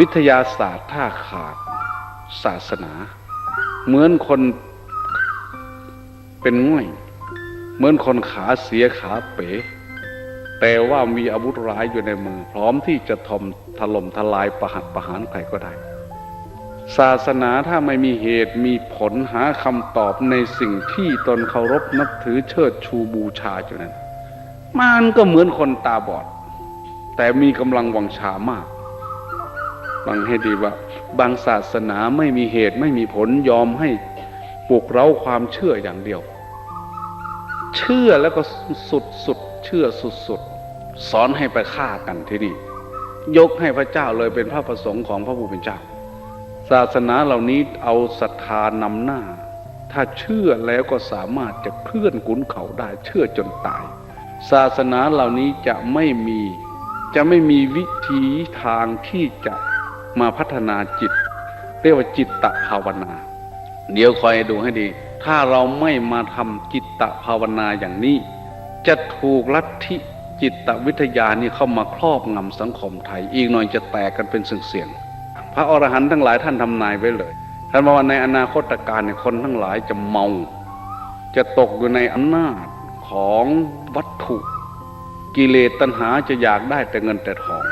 วิทยาศาสตร์ถ้าขาดศาสนา เหมือนคนเป็นง่อย เหมือนคนขาเสียขาเป๋ แต่ว่ามีอาวุธร้ายอยู่ในมือ พร้อมที่จะทมถล่มทลายประหัตประหารใครก็ได้ ศาสนาถ้าไม่มีเหตุมีผลหาคำตอบในสิ่งที่ตนเคารพนับถือเชิดชูบูชาอยู่นั้น มันก็เหมือนคนตาบอด แต่มีกำลังวังชามาก ฟังให้ดีว่า บางศาสนาไม่มีเหตุไม่มีผลยอมให้ปลุกเร้าความเชื่ออย่างเดียว เชื่อแล้วก็สุดสุดเชื่อสุดสุดสอนให้ไปฆ่ากันที่นี่ ยกให้พระเจ้าเลยเป็นพระประสงค์ของพระผู้เป็นเจ้า ศาสนาเหล่านี้เอาศรัทธานำหน้า ถ้าเชื่อแล้วก็สามารถจะเคลื่อนขุนเขาได้เชื่อจนตาย ศาสนาเหล่านี้จะไม่มี จะไม่มีวิธีทางที่จะ มาพัฒนาจิต เรียกว่าจิตตภาวนา เดี๋ยวคอยดูให้ดี ถ้าเราไม่มาทำจิตตภาวนาอย่างนี้ จะถูกลัทธิจิตวิทยานี่เข้ามาครอบงำสังคมไทย อีกหน่อยจะแตกกันเป็นเสียงพระอรหันต์ทั้งหลายท่านทำนายไว้เลยท่านบอกว่าในอนาคตการเนี่ยคนทั้งหลายจะเมา จะตกอยู่ในอำนาจของวัตถุ กิเลสตัณหาจะอยากได้แต่เงินแต่ทอง